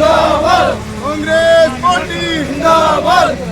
ਜ਼ਿੰਦਾਬਾਦ। ਕਾਂਗਰਸ ਪਾਰਟੀ। ਜ਼ਿੰਦਾਬਾਦ।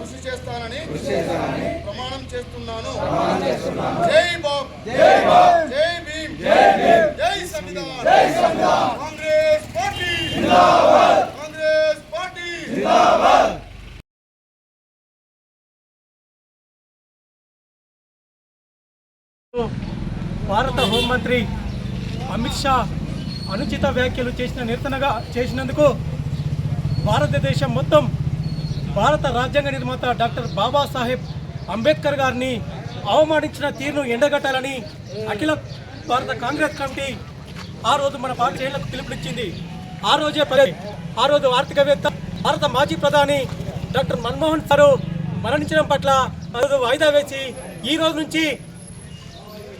కృషి చేస్తానని ప్రమాణం చేస్తున్నాను. జై బాబ్. జై భీమ్. జై సంవిధాన్. కాంగ్రెస్ పార్టీ. కాంగ్రెస్ పార్టీ. భారత హోంమంత్రి అమిత్ షా అనుచిత వ్యాఖ్యలు చేసిన నిరసనగా చేసినందుకు భారతదేశం మొత్తం భారత రాజ్యాంగ నిర్మాత డాక్టర్ బాబాసాహెబ్ అంబేద్కర్ గారిని అవమానించిన తీరును ఎండగట్టాలని అఖిల భారత కాంగ్రెస్ కమిటీ ఆ రోజు మన పార్టీలకు పిలుపునిచ్చింది. ఆ రోజే పరి- ఆ రోజు ఆర్థికవేత్త భారత మాజీ ప్రధాని డాక్టర్ మన్మోహన్ గారు మరణించడం పట్ల ఆ రోజు వాయిదా వేసి ఈ రోజు నుంచి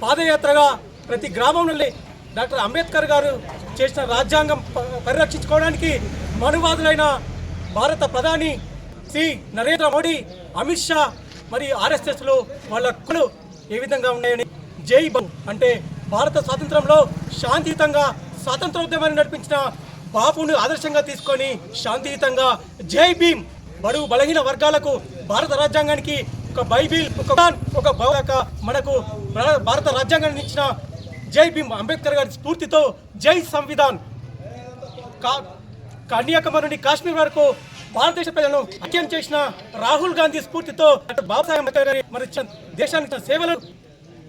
పాదయాత్రగా ప్రతి గ్రామం నుండి డాక్టర్ అంబేద్కర్ గారు చేసిన రాజ్యాంగం పరిరక్షించుకోవడానికి మనువాదులైన భారత ప్రధాని శ్రీ నరేంద్ర మోడీ అమిత్ షా మరి ఆర్ఎస్ఎస్లో వాళ్ళ కులు ఏ విధంగా ఉన్నాయని జై బం అంటే భారత స్వాతంత్రంలో శాంతియుతంగా స్వాతంత్రోద్యమాన్ని నడిపించిన బాపును ఆదర్శంగా తీసుకొని శాంతియుతంగా జై భీమ్ బడుగు బలహీన వర్గాలకు భారత రాజ్యాంగానికి ఒక బైబిల్ ఒక ఒక మనకు భారత రాజ్యాంగాన్ని ఇచ్చిన జై భీమ్ అంబేద్కర్ గారి స్ఫూర్తితో జై సంవిధాన్ కా- కన్యాకుమారి నుండి కాశ్మీర్ వరకు భారతదేశ ప్రజలను ఐక్యం చేసిన రాహుల్ గాంధీ స్ఫూర్తితో బాబు బాబాసాహెబ్ అంబేద్కర్ గారి మరి దేశానికి సేవలు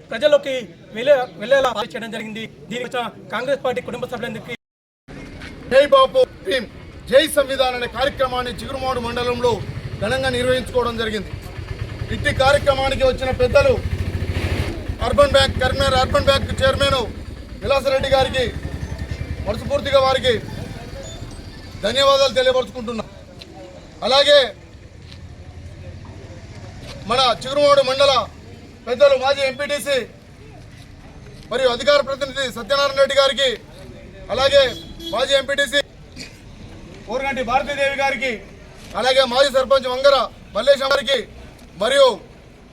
ప్రజల్లోకి వెళ్ళే వెళ్ళేలా చేయడం జరిగింది. దీనికి కాంగ్రెస్ పార్టీ కుటుంబ సభ్యులందరికీ జై బాపు భీమ్ జై సంవిధాన్ అనే కార్యక్రమాన్ని చిగురుమాడు మండలంలో ఘనంగా నిర్వహించుకోవడం జరిగింది. ఇట్టి కార్యక్రమానికి వచ్చిన పెద్దలు urban bank Karimnagar urban bank chairman Vilasareddy గారికి మనస్ఫూర్తిగా వారికి ధన్యవాదాలు తెలియపరుచుకుంటున్నా. అలాగే మన చిగురుమాడు మండల పెద్దలు మాజీ ఎంపీటీసీ మరియు అధికార ప్రతినిధి సత్యనారాయణ రెడ్డి గారికి అలాగే మాజీ ఎంపీటీసీ ఊరగంటి భారతీదేవి గారికి అలాగే మాజీ సర్పంచ్ వంగర మల్లేశం గారికి మరియు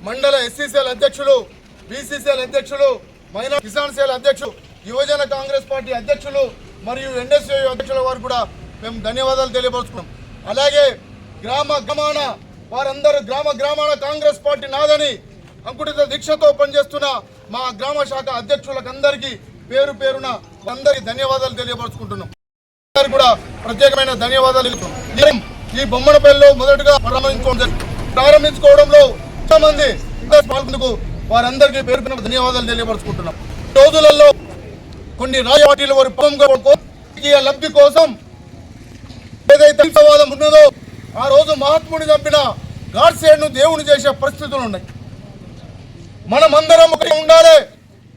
మండల ఎస్సీసీఎల్ అధ్యక్షులు బీసీసీఎల్ అధ్యక్షులు మైనార్ కిసాన్ సేల్ అధ్యక్షులు యువజన కాంగ్రెస్ పార్టీ అధ్యక్షులు మరియు ఎన్ఎస్యూ అధ్యక్షుల వారు కూడా మేము ధన్యవాదాలు తెలియపరుచుకున్నాం. అలాగే గ్రామ గ్రామాన వారందరూ గ్రామ గ్రామాన కాంగ్రెస్ పార్టీ నాదని అంకుటిత దీక్షతో పనిచేస్తున్న మా గ్రామ శాఖ అధ్యక్షులకు అందరికీ పేరు పేరున అందరికీ ధన్యవాదాలు తెలియపరుచుకుంటున్నాం. గారికి కూడా ప్రత్యేకమైన ధన్యవాదాలు ఈ బొమ్మనపల్లిలో మొదటగా ప్రారంభించుకోవడం ప్రారంభించుకోవడంలో చాలా మంది పాల్గొందుకు వారందరికీ పేరు ధన్యవాదాలు తెలియపరుచుకుంటున్నాం. రోజులలో కొన్ని రాజ వారి పొంగ లబ్ధి కోసం ఏదైతే హింసవాదం ఉన్నదో ఆ రోజు మహాత్ముని చంపిన గాడ్సేడ్ను దేవుని చేసే పరిస్థితులు ఉన్నాయి. మనమందరం ఒకటి ఉండాలి.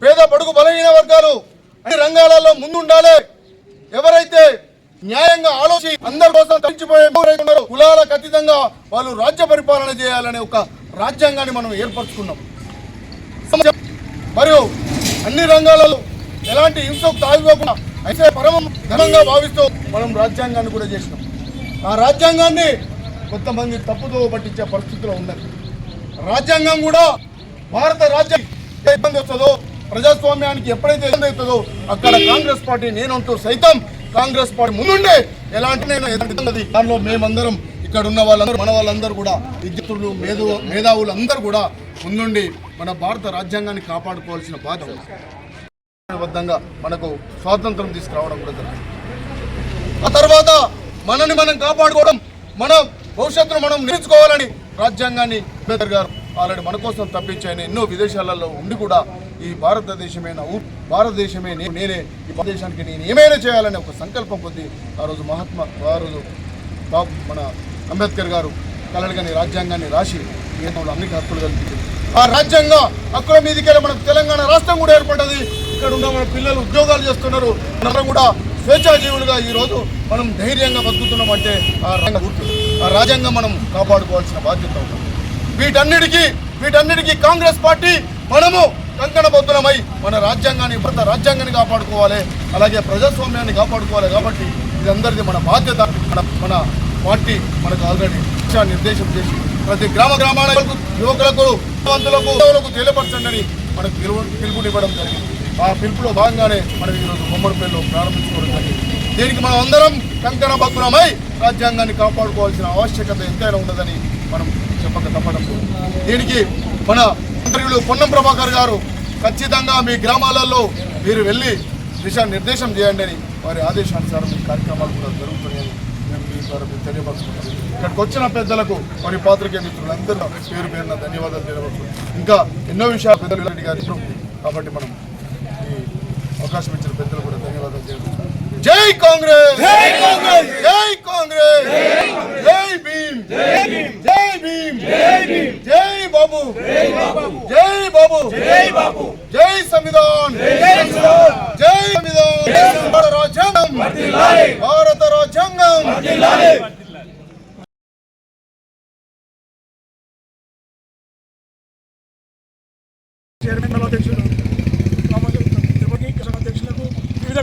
పేద బడుగు బలహీన వర్గాలు అన్ని రంగాలలో ముందుండాలి. ఎవరైతే న్యాయంగా ఆలోచి అందరి కోసం తగ్గిపోయే కులాలకు అతీతంగా వాళ్ళు రాజ్య పరిపాలన చేయాలనే ఒక రాజ్యాంగాన్ని మనం ఏర్పరచుకున్నాం. మరియు అన్ని రంగాలలో ఎలాంటి హింసకు తాగిపోకుండా అయితే పరమం ఘనంగా భావిస్తూ మనం రాజ్యాంగాన్ని కూడా చేసినాం. ఆ రాజ్యాంగాన్ని కొంతమంది తప్పుదో పట్టించే పరిస్థితిలో ఉన్నది రాజ్యాంగం కూడా భారత రాజ్యం ఇబ్బంది వస్తుందో ప్రజాస్వామ్యానికి ఎప్పుడైతే ఇబ్బంది అవుతుందో అక్కడ కాంగ్రెస్ పార్టీ నేనంటూ సైతం కాంగ్రెస్ పార్టీ ముందుండే. ఎలాంటి నేను ఎదుర్కొన్నది దానిలో మేమందరం ఇక్కడ ఉన్న వాళ్ళందరూ మన వాళ్ళందరూ కూడా విద్యుత్తులు మేధో మేధావులు అందరూ కూడా ముందుండి మన భారత రాజ్యాంగాన్ని కాపాడుకోవాల్సిన బాధ్యత బద్ధంగా మనకు స్వాతంత్రం తీసుకురావడం కూడా జరిగింది ఆ తర్వాత మనని మనం కాపాడుకోవడం మన భవిష్యత్తును మనం నేర్చుకోవాలని రాజ్యాంగాన్ని అంబేద్కర్ గారు ఆల్రెడీ మన కోసం తప్పించాయని ఎన్నో విదేశాలలో ఉండి కూడా ఈ భారతదేశమే నా భారతదేశమే నేనే ఈ భారతదేశానికి నేను ఏమైనా చేయాలనే ఒక సంకల్పం కొద్దీ ఆ రోజు మహాత్మా ఆ రోజు బాబు మన అంబేద్కర్ గారు కలలుగని రాజ్యాంగాన్ని రాసి దేశంలో అన్ని హక్కులు కల్పించింది ఆ రాజ్యాంగ హక్కుల మీదకెళ్ళి మనకు తెలంగాణ రాష్ట్రం కూడా ఏర్పడ్డది. ఇక్కడ ఉన్న మన పిల్లలు ఉద్యోగాలు చేస్తున్నారు. అందరం కూడా స్వేచ్ఛాజీవులుగా ఈ రోజు మనం ధైర్యంగా బతుకుతున్నాం అంటే ఆ రంగ గుర్తు. ఆ రాజ్యాంగం మనం కాపాడుకోవాల్సిన బాధ్యత ఉంటుంది. వీటన్నిటికీ వీటన్నిటికీ కాంగ్రెస్ పార్టీ మనము కంకణబద్ధులమై మన రాజ్యాంగాన్ని భర్త రాజ్యాంగాన్ని కాపాడుకోవాలి. అలాగే ప్రజాస్వామ్యాన్ని కాపాడుకోవాలి కాబట్టి ఇది అందరిది మన బాధ్యత. మన మన పార్టీ మనకు ఆల్రెడీ నిర్దేశం చేసి ప్రతి గ్రామ గ్రామాలకు యువకులకు యువకులకు తెలియపరచండి అని మనకు పిలుపు పిలుపునివ్వడం జరిగింది. ఆ పిలుపులో భాగంగానే మనం ఈరోజు బొమ్మడిపల్లిలో ప్రారంభించుకోవడం జరిగింది. దీనికి మనం అందరం కంకణ భగ్నమై రాజ్యాంగాన్ని కాపాడుకోవాల్సిన ఆవశ్యకత ఎంతైనా ఉన్నదని మనం చెప్పక తప్పడం దీనికి మన మంత్రులు పొన్నం ప్రభాకర్ గారు ఖచ్చితంగా మీ గ్రామాలలో మీరు వెళ్ళి దిశా నిర్దేశం చేయండి అని వారి ఆదేశానుసారం ఈ కార్యక్రమాలు కూడా జరుగుతున్నాయని మేము మీ ద్వారా మీకు తెలియపరుచుకుంటాం ఇక్కడికి వచ్చిన పెద్దలకు మరి పాత్రికే మిత్రులందరూ పేరు పేరున ధన్యవాదాలు తెలియపరుచుకుంటాం ఇంకా ఎన్నో విషయాలు పెద్దలు రెడ్డి గారు కాబట్టి మనం అవకాశం ఇచ్చిన పెద్దలు కూడా ధన్యవాదాలు తెలియపరుచుకుంటాం జై కాంగ్రెస్! జై కాంగ్రెస్! జై కాంగ్రెస్! జై భీమ్! జై భీమ్! జై భీమ్! జై భీమ్! జై బాబు! జై బాబు! జై బాబు! జై బాబు! జై సంవిధాన్! జై సంవిధాన్! జై సంవిధాన్! భారత రాజ్యాంగం భారత రాజ్యాంగం చైర్మన్ మండల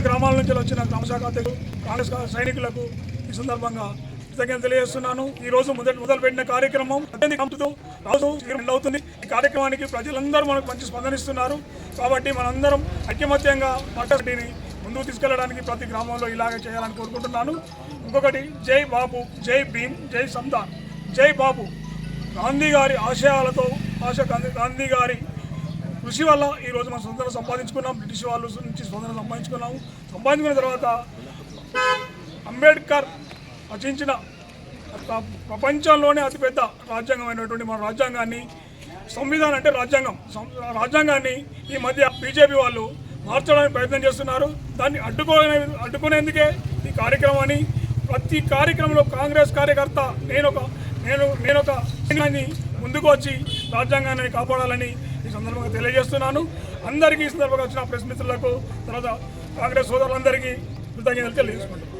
గ్రామాల నుంచి వచ్చిన గ్రామశాఖ అధ్యక్షులు కాంగ్రెస్ సైనికులకు ఈ సందర్భంగా కృతజ్ఞత తెలియజేస్తున్నాను. ఈ రోజు మొదటి మొదలుపెట్టిన కార్యక్రమం కంపుతూ రోజు అవుతుంది ఈ కార్యక్రమానికి ప్రజలందరూ మనకు మంచి స్పందనిస్తున్నారు. కాబట్టి మనందరం ఐక్యమత్యంగా పార్టీని ముందుకు తీసుకెళ్ళడానికి ప్రతి గ్రామంలో ఇలాగే చేయాలని కోరుకుంటున్నాను. ఇంకొకటి జై బాబు జై భీమ్ జై సంతాన్ జై బాబు. గాంధీ గారి ఆశయాలతో ఆశ గాంధీ- గాంధీ గారి కృషి వల్ల ఈ రోజు మనం స్వతంత్రం సంపాదించుకున్నాం బ్రిటిష్ వాళ్ళు నుంచి స్వతంత్రం సంపాదించుకున్నాము. సంపాదించుకున్న తర్వాత అంబేద్కర్ రచించిన ప్రపంచంలోనే అతిపెద్ద రాజ్యాంగమైనటువంటి మన రాజ్యాంగాన్ని సంవిధానం అంటే రాజ్యాంగం. సం- రాజ్యాంగాన్ని ఈ మధ్య బీజేపీ వాళ్ళు మార్చడానికి ప్రయత్నం చేస్తున్నారు. దాన్ని అడ్డుకోనే అడ్డుకునేందుకే ఈ కార్యక్రమాన్ని ప్రతి కార్యక్రమంలో కాంగ్రెస్ కార్యకర్త నేను ఒక నేను నేను ఒక ముందుకు వచ్చి రాజ్యాంగాన్ని కాపాడాలని ఈ సందర్భంగా తెలియజేస్తున్నాను. అందరికీ ఈ సందర్భంగా వచ్చిన ప్రెస్ మిత్రులకు తర్వాత కాంగ్రెస్ సోదరులందరికీ కృతజ్ఞతలు తెలియజేసుకుంటున్నాను.